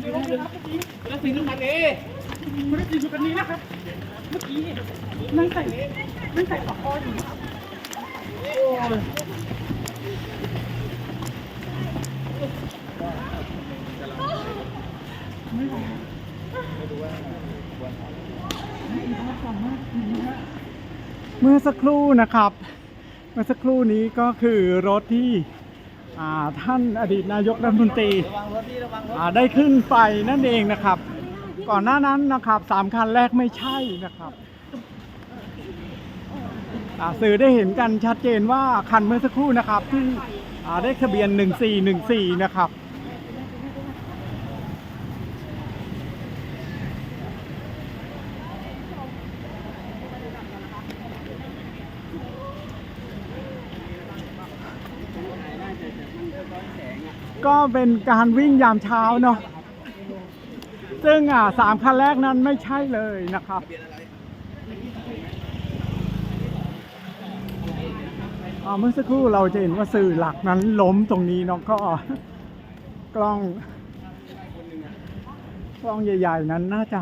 แล้วสีน้ำมันเองไม่ได้กินชุดนี้นะครับ เมื่อกี้นั่งใส่นั่งใส่ปากคออยู่ไม่ไหวเมื่อสักครู่นะครับ เมื่อสักครู่นี้ก็คือรถที่ ท่านอดีตนายกรัฐมนตรีระวังรถพี่ระวังรถอ่าได้ขึ้นไปนั่นเองนะครับ ก่อนหน้านั้นนะครับสามคันแรกไม่ใช่นะครับอ่าสื่อได้เห็นกันชัดเจนว่าคันเมื่อสักครู่นะครับที่อ่าได้ทะเบียน 1414 นะครับ ก็เป็นการวิ่งยามเช้าเนาะซึ่งอ่าสามคันแรกนั้นไม่ใช่เลยนะครับเมื่อสักครู่เราจะเห็นว่าสื่อหลักนั้นล้มตรงนี้เนาะก็กล้อง กล้องใหญ่ ๆ นั้นน่าจะ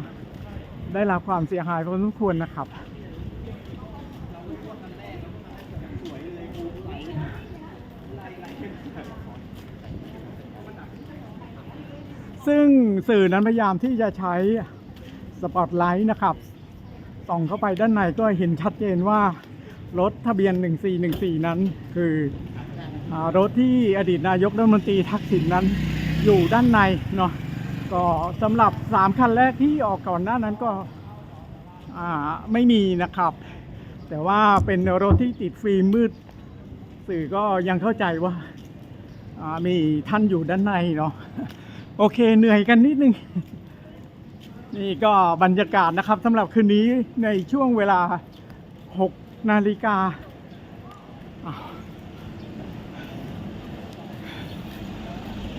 ได้รับความเสียหายพอสมควรนะครับ ซึ่งสื่อนั้นพยายามที่จะใช้สปอตไลท์นะครับ ส่องเข้าไปด้านในก็เห็นชัดเจนว่า รถทะเบียน 1414 นั้น คืออรถที่อดีตนายกรัฐมนตรีทักษิณนั้นอยู่ด้านในเนาะก็สำหรับ 3 คันแรกที่ออกก่อนหน้านั้นก็ไม่มีนะครับ แต่ว่าเป็นรถที่ติดฟิล์มมืด สื่อก็ยังเข้าใจว่ามีท่านอยู่ด้านในเนาะ โอเคเหนื่อยกันนิดนึง นี่ก็บรรยากาศนะครับสำหรับคืนนี้ในช่วงเวลา 6 นาฬิกาา